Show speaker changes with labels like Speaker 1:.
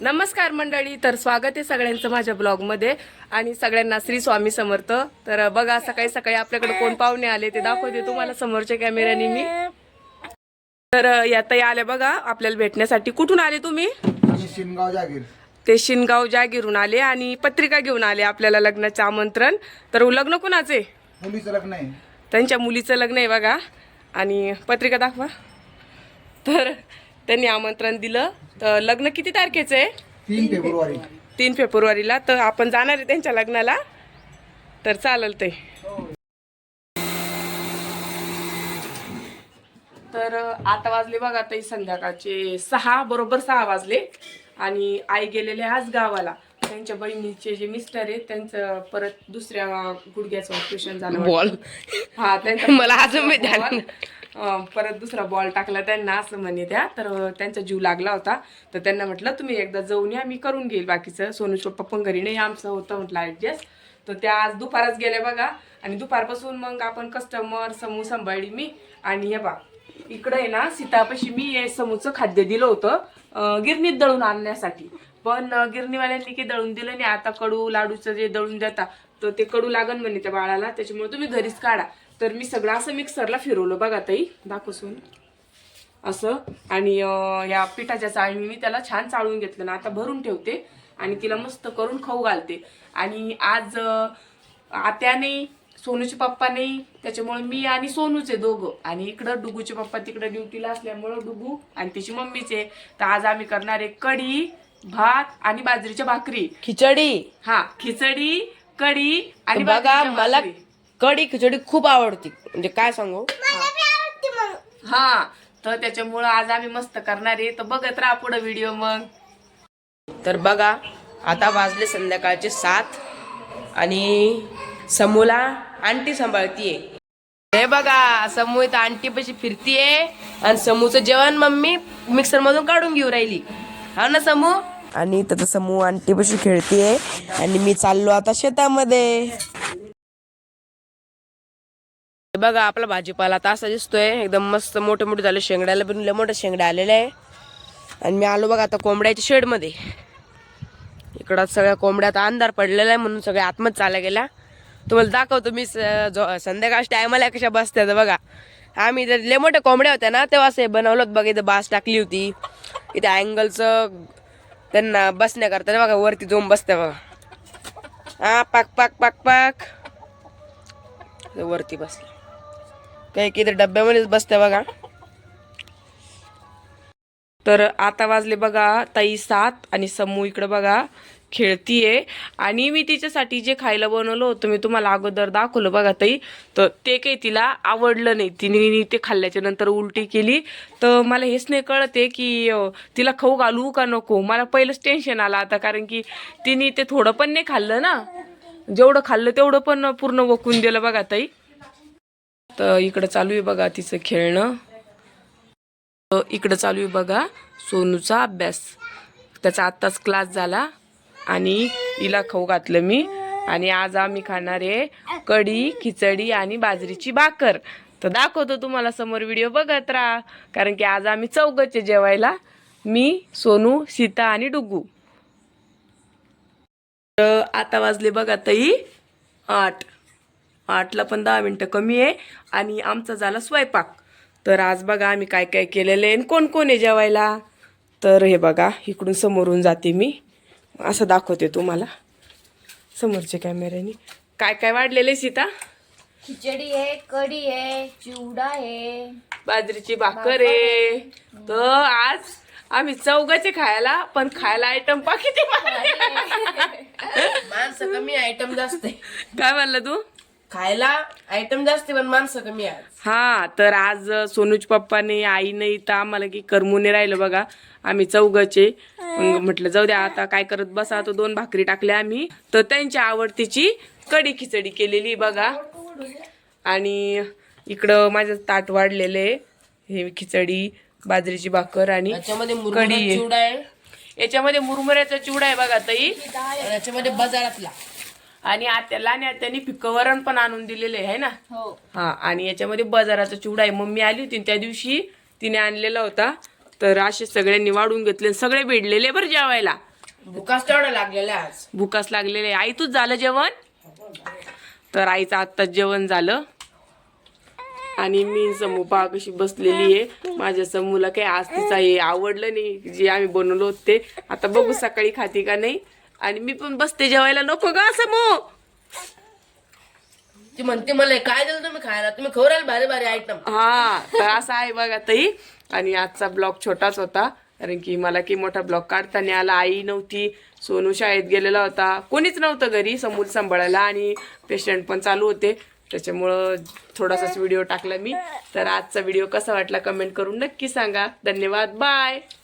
Speaker 1: नमस्कार मंडळी तर स्वागत आहे सगळ्यांचं माझ्या ब्लॉगमध्ये. आणि सगळ्यांना श्री स्वामी समर्थ. तर बघा सकाळी सकाळी आपल्याकडे कोण पाहुणे आले ते दाखवते तुम्हाला समोरच्या कॅमेऱ्याने मी. तर यातही आले बघा आपल्याला भेटण्यासाठी. कुठून आले तुम्ही?
Speaker 2: शिनगाव जागीर.
Speaker 1: ते शिनगाव जागीरून आले आणि पत्रिका घेऊन आले आपल्याला लग्नाचे आमंत्रण. तर लग्न कुणाचे?
Speaker 2: मुलीचं लग्न आहे.
Speaker 1: त्यांच्या मुलीचं लग्न आहे बघा. आणि पत्रिका दाखवा. तर त्यांनी आमंत्रण दिलं. तर लग्न किती तारखेचं आहे?
Speaker 2: तीन फेब्रुवारी.
Speaker 1: तीन फेब्रुवारीला. तर आपण जाणार आहे त्यांच्या लग्नाला. तर चालेल ते. तर आता वाजले बघा ताई संध्याकाळचे सहा बरोबर सहा वाजले. आणि आई गेलेले आज गावाला. त्यांच्या बहिणीचे जे मिस्टर आहेत त्यांचं परत दुसऱ्या गुडघ्याचं ऑपरेशन झालं बॉल. हा त्यांचा मला अजून परत दुसरा बॉल टाकला त्यांना असं म्हणे त्या. तर त्यांचा जीव लागला होता. तर त्यांना म्हटलं तुम्ही एकदा जाऊन या मी करून घेईल बाकीचं. सोनू पप्पा पण घरी नाही आमचं होतं म्हटलं ॲडजस्ट तर त्या आज दुपारच गेल्या बघा. आणि दुपारपासून मग आपण कस्टमर समूह सांभाळली मी. आणि हे बा इकडे आहे ना सीतापाशी मी हे समूचं खाद्य दिलं होतं गिरणीत दळून आणण्यासाठी. पण गिरणीवाल्यांनी काही दळून दिलं नाही. आता कडू लाडूचं जे दळून देता तर ते कडू लागन म्हणे त्या बाळाला. त्याच्यामुळे तुम्ही घरीच काढा. तर मी सगळं असं मिक्सरला फिरवलं बघा ताई दाखवसून. असं. आणि या पिठाच्या चाळणी मी त्याला छान चाळून घेतलं ना आता भरून ठेवते आणि तिला मस्त करून खाऊ घालते. आणि आज आत्याने सोनूचे पप्पा नाही त्याच्यामुळे मी आणि सोनूचे दोघं. आणि इकडं डुगूचे पप्पा तिकडं ड्युटीला असल्यामुळं डुगू आणि तिची मम्मीचे. तर आज आम्ही करणार आहे कढी भात आणि बाजरीच्या भाकरी.
Speaker 3: खिचडी.
Speaker 1: हा खिचडी कढी आणि
Speaker 3: बघा मला. कढी खिचडी खूप आवडती. म्हणजे काय सांगू?
Speaker 1: हा तर त्याच्यामुळं आज आम्ही मस्त करणार आहे. तर बघत राहा पुढे व्हिडिओ मग.
Speaker 3: तर बघा आता वाजले संध्याकाळचे सात आणि समूला आंटी सांभाळतीये. हे बघा समू इथं आंटी पशी फिरतीये आणि समूचं जेवण मम्मी मिक्सर मधून काढून घेऊ राहिली. हा ना समू? आणि इथं तर समू आंटी पशी खेळतीये आणि मी चाललो आता शेतामध्ये. बघा आपला भाजीपाला आता असा दिसतोय. एकदम मस्त मोठे मोठे झाले. शेंगड्याला पण लय मोठे शेंगड्या आलेले आहे. आणि मी आलो बघा आता कोंबड्याच्या शेडमध्ये. इकडं सगळ्या कोंबड्यात अंधार पडलेला आहे म्हणून सगळ्या आतमध्ये चालल्या गेल्या. तुम्हाला दाखवतो मी स- जो- संध्याकाळच्या टायमाला कशा बसत्यात बघा. आम्ही जर लय मोठ्या कोंबड्या होत्या ना तेव्हा असं बनवलं होतं बघा इथं बास टाकली होती. इथे अँगलचं त्यांना बसण्याकरता बघा वरती जाऊन बसत्या बघा. हा पाक पाक पाक पाक. वरती बसल्या काही किती डब्यामध्येच बसते बघा.
Speaker 1: तर आता वाजले बघा ताई सात आणि समू इकडं बघा खेळतीये. आणि मी तिच्यासाठी जे खायला बनवलं होतं मी तुम्हाला अगोदर दाखवलं बघा ताई. तर ते काही तिला आवडलं नाही. तिने ते खाल्ल्याच्या नंतर उलटी केली. तर मला हेच नाही कळते की तिला खाऊ घालू का नको? मला पहिलंच टेन्शन आलं आता कारण की तिने ते थोडं पण नाही खाल्लं ना. जेवढं खाल्लं तेवढं पण पूर्ण वकून दिलं बघा ताई. तर इकडं चालू आहे बघा तिचं खेळणं. इकडं चालू आहे बघा सोनूचा अभ्यास. त्याचा आत्ताच क्लास झाला आणि हिला खाऊ घातलं मी. आणि आज आम्ही खाणार आहे कढी खिचडी आणि बाजरीची भाकर. तर दाखवतो तुम्हाला समोर व्हिडिओ बघत राहा. कारण की आज आम्ही चौघचे जेवायला. मी सोनू सीता आणि डुगू तर आता वाजले बघा तई आठ. आठला पण दहा मिनटं कमी आहे. आणि आमचा झाला स्वयंपाक. तर आज बघा आम्ही काय काय केलेलं आहे आणि कोण कोण आहे जेवायला? तर हे बघा इकडून समोरून जाते मी. असं दाखवते तुम्हाला. समोरच्या कॅमेऱ्याने काय काय वाढलेलं आहे सीता?
Speaker 4: खिचडी आहे कढी आहे चिवडा आहे.
Speaker 1: बाजरीची भाकर आहे. तर आज आम्ही चौघाचे खायला पण खायला आयटम पा किती
Speaker 3: माणसं कमी आयटम जास्त
Speaker 1: काय म्हणलं तू?
Speaker 3: खायला आयटम जास्त आहे पण माणसं कमी आहे
Speaker 1: हा तर आज सोनूच पप्पाने आईने इथं आम्हाला की करमुने राहिलं बघा. आम्ही चौघाचे. मग म्हटलं जाऊ द्या आता काय करत बसा. तो दोन भाकरी टाकल्या आम्ही. तर त्यांच्या आवडतीची कढी खिचडी केलेली बघा. आणि इकडं माझं ताट वाढलेलं आहे. हे खिचडी बाजरीची भाकर आणि कढी
Speaker 3: मुरमुरा
Speaker 1: आहे.
Speaker 3: चिवडा आहे.
Speaker 1: याच्यामध्ये मुरमुऱ्याचा चिवडा आहे बघा ताई.
Speaker 3: आणि याच्यामध्ये बाजारातला.
Speaker 1: आणि आत्याला आणि आत्याने पिकवरण पण आणून दिलेले आहे ना?
Speaker 4: हो.
Speaker 1: हा आणि याच्यामध्ये बाजाराचा चिवडा आहे. मम्मी आली होती त्या दिवशी तिने आणलेला होता. तर असे सगळ्यांनी वाढून घेतले सगळे भेटलेले बरं जेवायला.
Speaker 3: भुकाच तेवढा लागलेला आहे आज.
Speaker 1: भुकास लागलेले आई तूच झालं जेवण? तर आईचं आत्ताच जेवण झालं. आणि मी समू पहा कशी बसलेली आहे. माझ्या समूला काही आज तिचा हे आवडलं नाही. जे आम्ही बनवलं होतं ते. आता बघू सकाळी खाते का नाही. आणि मी पण बसते जेवायला. नको का समू
Speaker 3: ती म्हणते मला काय दिलं तुम्ही खायला? तुम्ही खवराल भारी भारी आयटम
Speaker 1: हा तर असं आहे बघा ताई. आणि आजचा ब्लॉग छोटाच होता. कारण की मला की मोठा ब्लॉग काढता नाही आला. आई नव्हती. सोनू शाळेत गेलेला होता. कोणीच नव्हतं घरी समूल सांभाळायला आणि पेशंट पण चालू होते. त्याच्यामुळं थोडासाच व्हिडिओ टाकला मी. तर आजचा व्हिडिओ कसा वाटला कमेंट करून नक्की सांगा. धन्यवाद. बाय